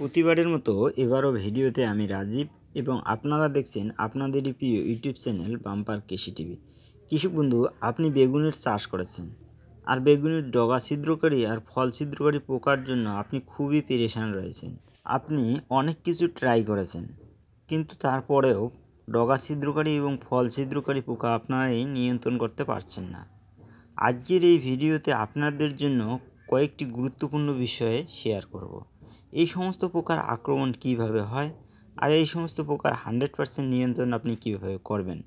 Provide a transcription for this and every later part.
প্রতিবারের মতো এবারও ভিডিওতে আমি রাজীব এবং আপনারা দেখছেন আপনাদেরই প্রিয় YouTube channel bumper Krishi TV. কৃষক বন্ধু, আপনি বেগুনের চাষ করেছেন। আর বেগুনের ডগা ছিদ্রকারী আর ফল ছিদ্রকারী পোকার জন্য আপনি খুবই পেরেশান রয়েছেন। আপনি অনেক কিছু ট্রাই করেছেন। কিন্তু তারপরেও ডগা ছিদ্রকারী এবং ফল ছিদ্রকারী পোকা আপনারাই নিয়ন্ত্রণ করতে পারছেন না। আজকের এই ভিডিওতে আপনাদের জন্য কয়েকটি গুরুত্বপূর্ণ বিষয়ে শেয়ার করব। এই সমস্ত পোকার আক্রমণ কীভাবে হয় আর এই সমস্ত পোকার হান্ড্রেড পার্সেন্ট নিয়ন্ত্রণ আপনি কীভাবে করবেন?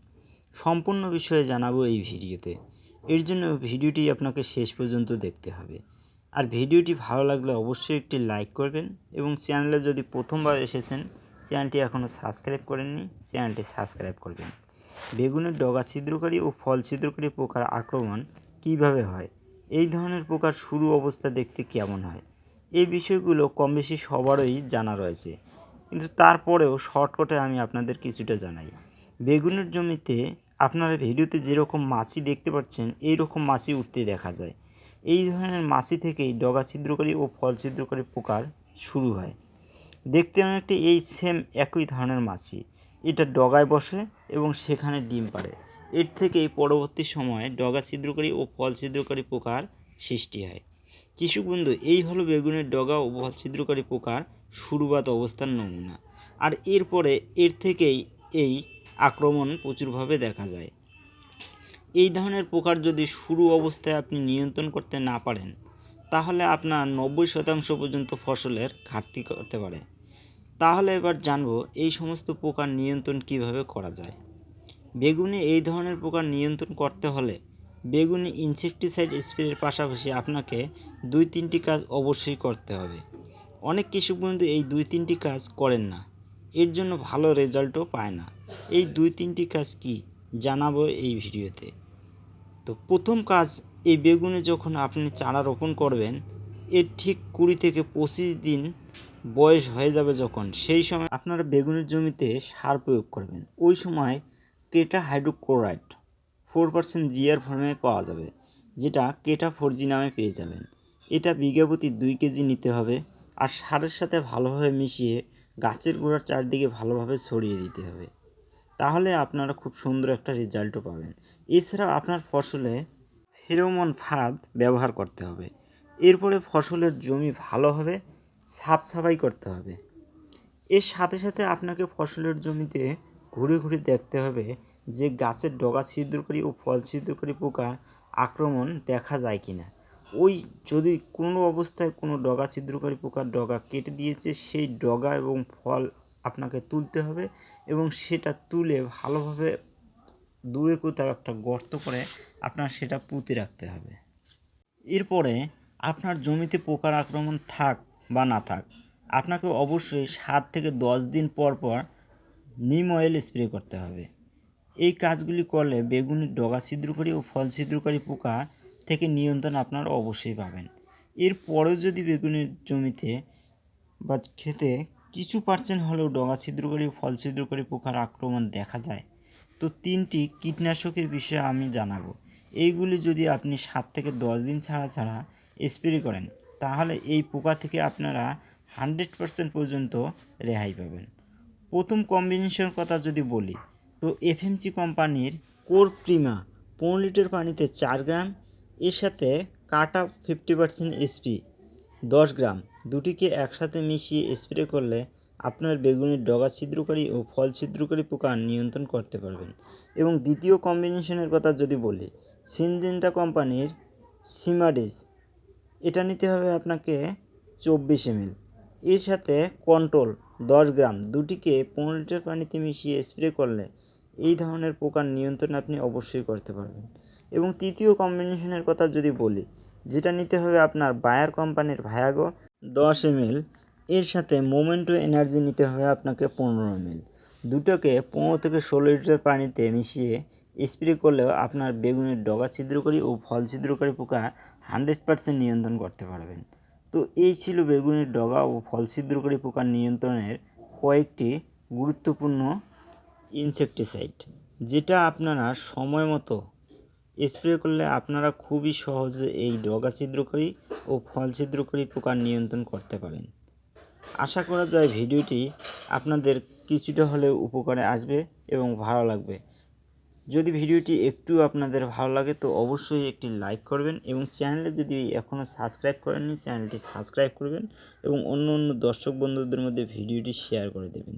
সম্পূর্ণ বিষয়ে জানাব এই ভিডিওতে। এর জন্য ভিডিওটি আপনাকে শেষ পর্যন্ত দেখতে হবে। আর ভিডিওটি ভালো লাগলে অবশ্যই একটি লাইক করবেন এবং চ্যানেলে যদি প্রথমবার এসেছেন, চ্যানেলটি এখনও সাবস্ক্রাইব করেননি, চ্যানেলটি সাবস্ক্রাইব করবেন। বেগুনের ডগা ছিদ্রকারী ও ফল ছিদ্রকারী পোকার আক্রমণ কীভাবে হয়? এই ধরনের পোকার শুরু অবস্থা দেখতে কেমন হয়? এই বিষয়গুলো কম বেশি সবারই জানা রয়েছে। কিন্তু তারপরেও শর্টকাটে আমি আপনাদের কিছুটা জানাই। বেগুনের জমিতে আপনারা ভিডিওতে যেরকম মাছি দেখতে পাচ্ছেন এই রকম মাছি উঠতে দেখা যায়। এই ধরনের মাছি থেকেই ডগা ছিদ্রকারী ও ফল ছিদ্রকারী পোকার শুরু হয়। দেখতে অনেকটা এই সেম একই ধরনের মাছি। এটা ডগায় বসে এবং সেখানে ডিম পাড়ে। এর থেকেই পরবর্তী সময়ে ডগা ছিদ্রকারী ও ফল ছিদ্রকারী পোকার সৃষ্টি হয়। কৃষক বন্ধু, এই হলো বেগুনের ডগা ও ফল ছিদ্রকারী পোকার শুরুবাত অবস্থার নমুনা। আর এরপরে এর থেকেই এই আক্রমণ প্রচুরভাবে দেখা যায়। এই ধরনের পোকার যদি শুরু অবস্থায় আপনি নিয়ন্ত্রণ করতে না পারেন, তাহলে আপনার নব্বই শতাংশ পর্যন্ত ফসলের ঘাটতি করতে পারে। তাহলে এবার জানব এই সমস্ত পোকার নিয়ন্ত্রণ কীভাবে করা যায়। বেগুনে এই ধরনের পোকার নিয়ন্ত্রণ করতে হলে বেগুনে ইনসেকটিসাইড স্প্রের পাশাপাশি আপনাকে দুই তিনটি কাজ অবশ্যই করতে হবে। অনেক কৃষক বন্ধু এই দুই তিনটি কাজ করেন না। এর জন্য ভালো রেজাল্টও পায় না। এই দুই তিনটি কাজ কি জানাব এই ভিডিওতে। তো প্রথম কাজ, এই বেগুনে যখন আপনি চারা রোপণ করবেন, এর ঠিক কুড়ি থেকে পঁচিশ দিন বয়স হয়ে যাবে যখন। সেই সময় আপনারা বেগুনের জমিতে সার প্রয়োগ করবেন। ওই সময় কেটা হাইড্রোক্লোরাইড ফোর পার্সেন্ট জিআর ফর্মে পাওয়া যাবে, যেটা কেটা ফোর জি নামে পেয়ে যাবেন। এটা বিঘা প্রতি দুই কেজি নিতে হবে আর সারের সাথে ভালোভাবে মিশিয়ে গাছের গোড়ার চারদিকে ভালোভাবে ছড়িয়ে দিতে হবে। তাহলে আপনারা খুব সুন্দর একটা রেজাল্টও পাবেন। এছাড়াও আপনার ফসলে ফেরোমন ফাঁদ ব্যবহার করতে হবে। এরপরে ফসলের জমি ভালোভাবে সাফ সাফাই করতে হবে। এর সাথে সাথে আপনাকে ফসলের জমিতে ঘুরে ঘুরে দেখতে হবে যে গাছের ডগা ছিদ্রকারী ও ফল ছিদ্রকারী পোকার আক্রমণ দেখা যায় কি না ওই যদি কোনো অবস্থায় কোনো ডগা ছিদ্রকারী পোকার ডগা কেটে দিয়েছে, সেই ডগা এবং ফল আপনাকে তুলতে হবে এবং সেটা তুলে ভালোভাবে দূরে কোথাও একটা গর্ত করে আপনার সেটা পুঁতে রাখতে হবে। এরপরে আপনার জমিতে পোকার আক্রমণ থাক বা না থাক, আপনাকে অবশ্যই সাত থেকে দশ দিন পর পর নিম অয়েল স্প্রে করতে হবে। এই কাজগুলি করলে বেগুনের ডগা ছিদ্রকারী ও ফল ছিদ্রকারী পোকা থেকে নিয়ন্ত্রণ আপনারা অবশ্যই পাবেন। এরপরেও যদি বেগুনের জমিতে বা খেতে কিছু পার্সেন্ট হলেও ডগা ছিদ্রকারী ও ফল ছিদ্রকারী পোকার আক্রমণ দেখা যায়, তো তিনটি কীটনাশকের বিষয়ে আমি জানাব। এইগুলি যদি আপনি সাত থেকে দশ দিন ছাড়া ছাড়া স্প্রে করেন, তাহলে এই পোকা থেকে আপনারা হান্ড্রেড পার্সেন্ট পর্যন্ত রেহাই পাবেন। প্রথম কম্বিনেশনের কথা যদি বলি তো এফএমসি কোম্পানির কোর প্রিমা পনেরো লিটার পানিতে চার গ্রাম, এর সাথে কাটা ফিফটি পার্সেন্ট এসপি দশ গ্রাম। দুটিকে একসাথে মিশিয়ে স্প্রে করলে আপনার বেগুনের ডগা ছিদ্রকারী ও ফল ছিদ্রকারী পোকা নিয়ন্ত্রণ করতে পারবেন। এবং দ্বিতীয় কম্বিনেশনের কথা যদি বলি, সিনজেন্টা কোম্পানির সিমাডিস এটা নিতে হবে আপনাকে চব্বিশ এমএল এর সাথে কন্ট্রোল, দশ গ্রাম, দুটিকে পনেরো লিটার পানিতে মিশিয়ে স্প্রে করলে এই ধরনের পোকার নিয়ন্ত্রণ আপনি অবশ্যই করতে পারবেন। এবং তৃতীয় কম্বিনেশনের কথা যদি বলি, যেটা নিতে হবে আপনার বায়ার কোম্পানির ভায়াগো দশ এমএল এর সাথে মোমেন্টো এনার্জি নিতে হবে আপনাকে পনেরো এমএল দুটোকে পনেরো থেকে ষোলো লিটার পানিতে মিশিয়ে স্প্রে করলেও আপনার বেগুনের ডগা ছিদ্রকারী ও ফল ছিদ্রকারী পোকা হান্ড্রেড পার্সেন্ট নিয়ন্ত্রণ করতে পারবেন। তো এই ছিল বেগুনের ডগা ও ফল ছিদ্রকারী পোকার নিয়ন্ত্রণের কয়েকটি গুরুত্বপূর্ণ ইনসেকটিসাইড যেটা আপনারা সময় মতো স্প্রে করলে আপনারা খুবই সহজে এই ডগা ছিদ্রকারী ও ফল ছিদ্রকারী পোকার নিয়ন্ত্রণ করতে পারেন। আশা করা যায় ভিডিওটি আপনাদের কিছুটা হলেও উপকারে আসবে এবং ভালো লাগবে। যদি ভিডিওটি একটু আপনাদের ভালো লাগে, তো অবশ্যই একটি লাইক করবেন এবং চ্যানেলে যদি এখনও সাবস্ক্রাইব করেননি, চ্যানেলটি সাবস্ক্রাইব করবেন এবং অন্য অন্য দর্শক বন্ধুদের মধ্যে ভিডিওটি শেয়ার করে দেবেন।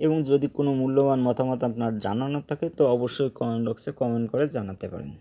এবং যদি কোনো মূল্যবান মতামত আপনার জানানোর থাকে, তো অবশ্যই কমেন্ট বক্সে কমেন্ট করে জানাতে পারেন।